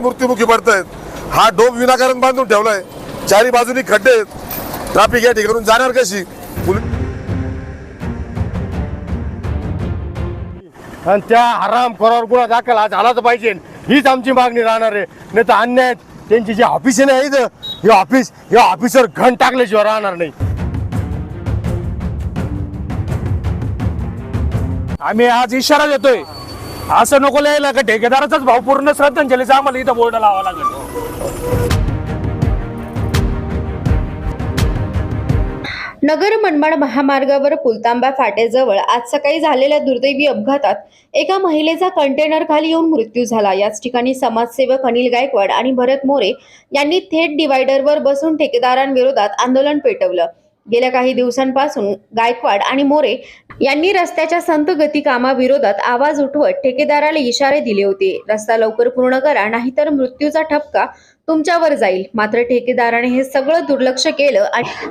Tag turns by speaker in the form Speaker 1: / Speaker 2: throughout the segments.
Speaker 1: मृत्युमुखी पडतायत. हा डोब विनाकारण बांधून ठेवलाय. चारी बाजूनी खड्डे आहेत. ट्रॅफिक या ठिकाणून जाणार कशी?
Speaker 2: आणि त्या हराम खोरावर गुन्हा दाखल आज झालाच पाहिजे. हीच आमची मागणी राहणार आहे. नाही तर अन्याय त्यांची जी ऑफिस आहे ना इथं हे ऑफिस या ऑफिसवर घण टाकल्याशिवाय राहणार नाही.
Speaker 3: आम्ही आज इशारा देतोय. असं नको लिहायला का? ठेकेदाराचाच भाव पूर्ण श्रद्धांजलीचा आम्हाला इथं बोर्ड लावा लागेल.
Speaker 4: नगर मनमाड महामार्गावर पुलतांबा फाटेजवळ आज सकाळी झालेल्या दुर्दैवी अपघातात एका महिलेचा कंटेनर खाली येऊन मृत्यू झाला. याच ठिकाणी समाजसेवक अनिल गायकवाड आणि भरत मोरे यांनी थेट डिवायडरवर बसून ठेकेदारांविरोधात आंदोलन पेटवलं. गेल्या काही दिवसांपासून गायकवाड आणि मोरे यांनी रस्त्याच्या संत गती कामाविरोधात आवाज उठवत ठेकेदाराला इशारे दिले होते. रस्ता लवकर पूर्ण करा नाहीतर मृत्यूचा ठपका तुमच्यावर जाईल. मात्र ठेकेदाराने हे सगळं दुर्लक्ष केलं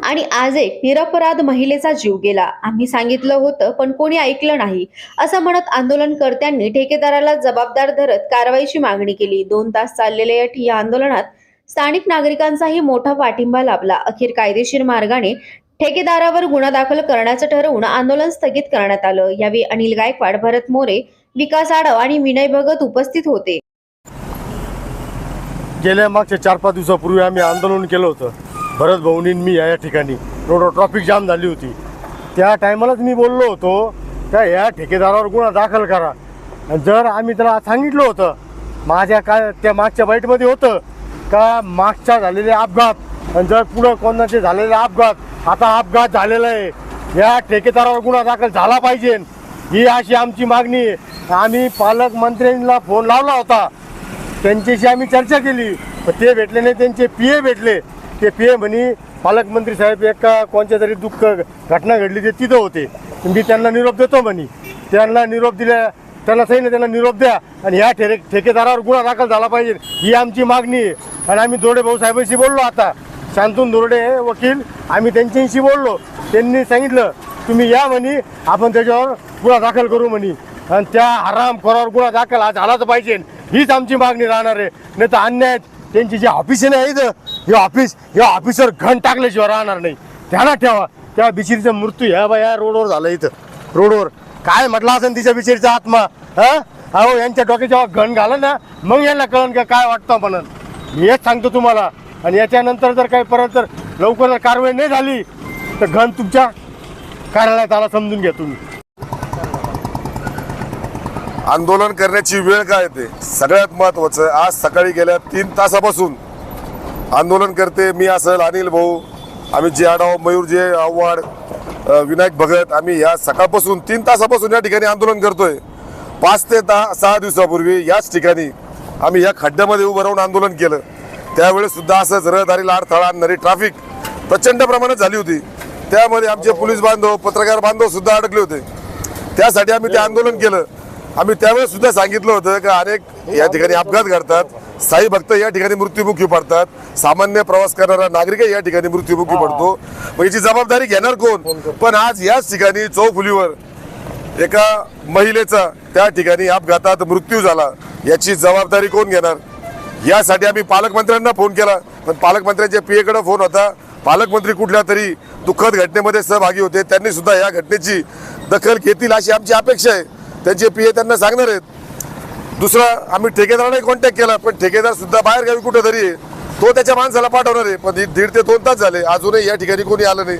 Speaker 4: आणि- आज एक निरपराध महिलेचा जीव गेला. आम्ही सांगितलं होतं पण कोणी ऐकलं नाही. असं म्हणत आंदोलनकर्त्यांनी ठेकेदाराला जबाबदार धरत कारवाईची मागणी केली. दोन तास चाललेल्या या आंदोलनात स्थानिक नागरिकांचाही मोठा पाठिंबा लाभला. अखेर कायदेशीर मार्गाने ठेकेदारावर गुन्हा दाखल करण्याचं ठरवून आंदोलन स्थगित करण्यात आलं. यावेळी अनिल गायकवाड भरत मोरे विकास आडव आणि विनय भगत उपस्थित होते.
Speaker 2: गेल्या मागच्या चार पाच दिवसापूर्वी आम्ही आंदोलन केलं होतं. भरत भाऊनी मी या या ठिकाणी. रोडवर ट्रॉफिक जाम झाली होती. त्या टायमालाच मी बोललो होतो का या ठेकेदारावर गुन्हा दाखल करा. जर आम्ही त्याला सांगितलं होतं माझ्या काय त्या मागच्या बाईटमध्ये होतं का? मागच्या झालेले अपघात आणि जर पुढं कोणाचे झालेले अपघात आता अपघात झालेला आहे या ठेकेदारावर गुन्हा दाखल झाला पाहिजे. ही अशी आमची मागणी आहे. आम्ही पालकमंत्र्यांना फोन लावला होता. त्यांच्याशी आम्ही चर्चा केली. पण ते भेटले नाही त्यांचे पी ए भेटले. ते पी ए म्हणे पालकमंत्री साहेब एका कोणत्या तरी दुःख घटना घडली ते तिथं होते. मी त्यांना निरोप देतो म्हणे. त्यांना निरोप दिल्या त्यांना सांगितलं त्यांना निरोप द्या. आणि ह्या ठेके ठेकेदारावर गुन्हा दाखल झाला पाहिजे. ही आमची मागणी आहे. आणि आम्ही जोडे भाऊ साहेबांशी बोललो आता. शांतून दोरडे वकील आम्ही त्यांच्याशी बोललो. त्यांनी सांगितलं तुम्ही या म्हणे आपण त्याच्यावर गुन्हा दाखल करू म्हणे. आणि त्या हराम खोरावर गुन्हा दाखल आज झालाच पाहिजे. हीच आमची मागणी राहणार आहे. नाही तर अन्याय त्यांची जी ऑफिस आहे ना इथं हे ऑफिस हे ऑफिसर घण टाकल्याशिवाय राहणार नाही. ध्यानात ठेवा. त्या बिचिरीचा मृत्यू ह्या बाया रोडवर झाला इथं. रोडवर. काय म्हटलं असेल तिच्या बिचिरीचा आत्मा? हा? अहो यांच्या डोक्याच्या घन घण ना मग यांना कळन का काय वाटतं म्हणून. मी हेच सांगतो तुम्हाला. आणि याच्यानंतर जर काही परत जर लवकर कारवाई नाही झाली तर घन तुमच्या कार्यालयात आला समजून घ्या तुम्ही.
Speaker 1: आंदोलन करण्याची वेळ काय येते? सगळ्यात महत्वाचं आज सकाळी गेल्या तीन तासापासून आंदोलन करते मी असेल अनिल भाऊ आम्ही जे आडाव मयूर जे आव्हाड विनायक भगत आम्ही या सकाळपासून तीन तासापासून या ठिकाणी आंदोलन करतोय. पाच ते दहा सहा दिवसापूर्वी याच ठिकाणी आम्ही या खड्ड्यामध्ये उभं राहून आंदोलन केलं. त्यावेळेस सुद्धा असंच रहदारीला अडथळा आणणारी ट्रॅफिक प्रचंड प्रमाणात झाली होती. त्यामध्ये आमचे पोलीस बांधव पत्रकार बांधव सुद्धा अडकले होते. त्यासाठी आम्ही ते आंदोलन केलं. आम्ही त्यावेळेस सुद्धा सांगितलं होतं की अनेक या ठिकाणी अपघात घडतात. साई भक्त या ठिकाणी मृत्युमुखी पडतात. सामान्य प्रवास करणारा नागरिक या ठिकाणी मृत्युमुखी पडतो. मग याची जबाबदारी घेणार कोण? पण आज याच ठिकाणी चौफुलीवर एका महिलेचा त्या ठिकाणी अपघातात मृत्यू झाला. याची जबाबदारी कोण घेणार? यासाठी आम्ही पालकमंत्र्यांना फोन केला. पण पालकमंत्र्यांच्या पीएकडे फोन होता. पालकमंत्री कुठल्या तरी दुःखद घटनेमध्ये सहभागी होते. त्यांनी सुद्धा या घटनेची दखल घेतील अशी आमची अपेक्षा आहे. त्यांचे पीए त्यांना सांगणार आहेत. दुसरा आम्ही ठेकेदाराने कॉन्टॅक्ट केला पण ठेकेदार सुद्धा बाहेर गावी कुठेतरी आहे. तो त्याच्या माणसाला पाठवणार आहे. पण दीड ते दोन तास झाले. अजूनही या ठिकाणी कोणी आलं नाही.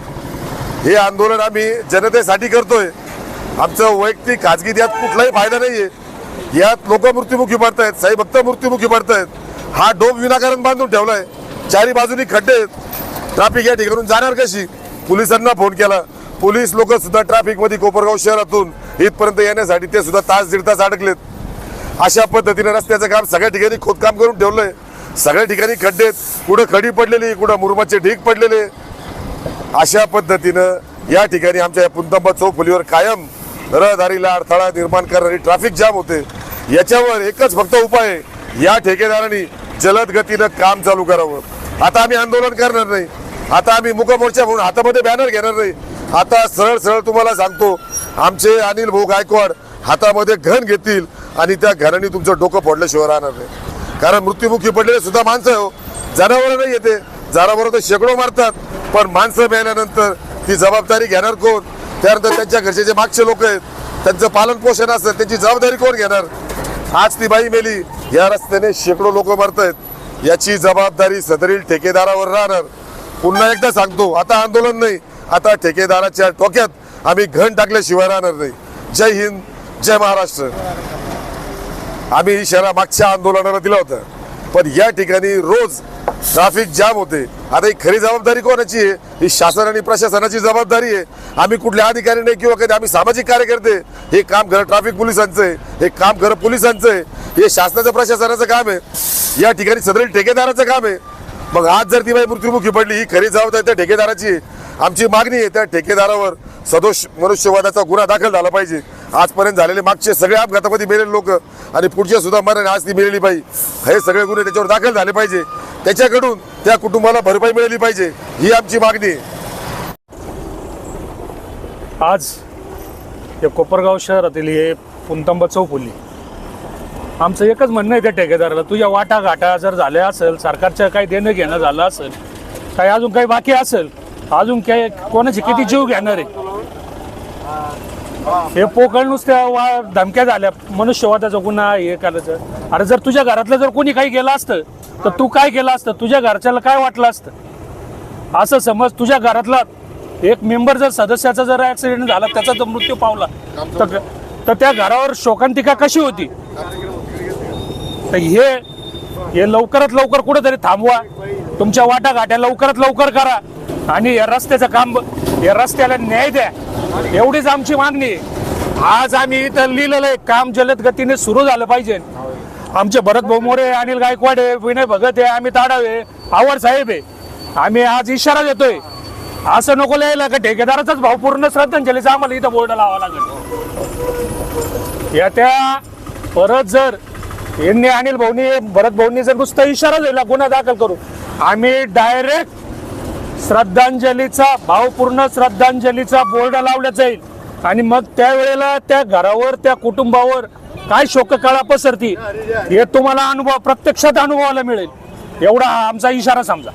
Speaker 1: हे आंदोलन आम्ही जनतेसाठी करतोय. आमचं वैयक्तिक खाजगी यात कुठलाही फायदा नाहीये. यात लोक मृत्युमुखी पडतायत. साई भक्त मृत्युमुखी पडतायत. हा डोब विनाकारण बांधून ठेवलाय. चारी बाजूनी खड्डे आहेत. ट्रॅफिक या ठिकाणून जाणार कशी? पोलिसांना फोन केला. पोलीस लोक सुद्धा ट्रॅफिकमध्ये कोपरगाव शहरातून इथपर्यंत येण्यासाठी ते सुद्धा तास दीड तास अडकलेत. अशा पद्धतीने रस्त्याचं काम सगळ्या ठिकाणी खोदकाम करून ठेवलंय. सगळ्या ठिकाणी खड्डे आहेत. कुठं खडी पडलेली कुठं मुरमाचे ढीक पडलेले. अशा पद्धतीनं या ठिकाणी आमच्या या पुंतंबा चौफुलीवर कायम रहदारीला अडथळा निर्माण करणारी ट्रॅफिक जाम होते. याच्यावर एकच फक्त उपाय आहे. या ठेकेदारांनी जलद गतीनं काम चालू करावं. आता आम्ही आंदोलन करणार नाही. आता आम्ही मुकमोर्चा म्हणून हातामध्ये बॅनर घेणार नाही. आता सरळ सरळ तुम्हाला सांगतो आमचे अनिल भाऊ गायकवाड हातामध्ये घन घेतील आणि त्या घराने तुमचं डोकं फोडल्याशिवाय राहणार नाही. कारण मृत्युमुखी पडलेले सुद्धा माणसं हो. जनावरं नाही येते. जनावरं तर शेकडो मारतात. पण माणसं मिळाल्यानंतर ती जबाबदारी घेणार कोण? त्यानंतर त्यांच्या घरचे जे मागचे लोक आहेत त्यांचं पालन पोषण असेल त्यांची जबाबदारी कोण घेणार? आज ती बाई मेली. या रस्त्याने शेकडो लोक आहेत याची जबाबदारी सदरील ठेकेदारावर राहणार. पुन्हा एकदा सांगतो आता आंदोलन नाही आता ठेकेदाराच्या टोक्यात आम्ही घण टाकल्याशिवाय राहणार नाही. जय हिंद जय महाराष्ट्र. आम्ही इशारा मागच्या आंदोलनाला दिला होता. पण या ठिकाणी रोज ट्रॅफिक जाम होते. आता ही खरी जबाबदारी कोणाची आहे? ही शासन आणि प्रशासनाची जबाबदारी आहे. आम्ही कुठल्या अधिकारी नाही किंवा कधी आम्ही सामाजिक कार्यकर्ते हे काम खरं ट्रॅफिक पोलिसांचं आहे. हे काम खरं पोलिसांचं आहे. हे शासनाचं प्रशासनाचं काम आहे. या ठिकाणी सदरील ठेकेदाराचं काम आहे. मग आज जर ती बाई मृत्युमुखी पडली ही खरी जबाबदारी त्या ठेकेदाराची आहे. आमची मागणी आहे त्या ठेकेदारावर सदोष मनुष्यवादाचा गुन्हा दाखल झाला पाहिजे. आजपर्यंत झालेले मागचे सगळे अपघातामध्ये मेलेले लोक आणि पुढचे सुद्धा मरण आज ती मिळाली बाई. हे सगळे गुन्हे त्याच्यावर दाखल झाले पाहिजे. त्याच्याकडून त्या कुटुंबाला भरपाई मिळाली पाहिजे. ही आमची मागणी आहे.
Speaker 3: आज या कोपरगाव शहरातील हे पुंतंबा चौफुली. आमचं एकच म्हणणं आहे त्या ठेकेदाराला तुझ्या वाटा घाटा जर झाल्या असेल सरकारच्या काही देणं घेणं झालं असेल काही अजून काही बाकी असेल अजून काय कोणाचे किती जीव घेणार आहे? हे पोकळ नुसत्या वा धमक्या झाल्या मनुष्यवादाचा गुन्हा हे करायचं. अरे जर तुझ्या घरातलं जर कोणी काही गेलं असतं तर तू काय केलं असतं? तुझ्या घरच्याला काय वाटलं असतं? असं समज तुझ्या घरातला एक मेंबर जर सदस्याचा जर ऍक्सिडेंट झाला त्याचा जर मृत्यू पावला तर तर त्या घरावर शोकांतिका कशी होती? तर हे हे लवकरात लवकर कुठेतरी थांबवा. तुमच्या वाटाघाट्या लवकरात लवकर करा. आणि या रस्त्याचं काम या रस्त्याला न्याय द्या. एवढीच आमची मागणी. आज आम्ही इथं लिहिलेलं आहे काम जलद गतीने सुरू झालं पाहिजे. आमचे भरत भोमोरे अनिल गायकवाड आहे विनय भगत आहे आम्ही ताडावे आवड साहेब आहे. आम्ही आज इशारा देतोय. असं नको लिहायला का ठेकेदाराचाच भाव पूर्ण श्रद्धांजलीचा आम्हाला इथं बोर्ड लावा लागेल. येत्या परत जर यांनी अनिल भाऊनी भरत भाऊनी जर नुसता इशारा दिला गुन्हा दाखल करू आम्ही डायरेक्ट श्रद्धांजलीचा भावपूर्ण श्रद्धांजलीचा बोर्ड लावला जाईल. आणि मग त्यावेळेला त्या घरावर त्या कुटुंबावर काय शोककळा पसरती हे तुम्हाला अनुभव प्रत्यक्षात अनुभवायला मिळेल. एवढा आमचा इशारा समजा.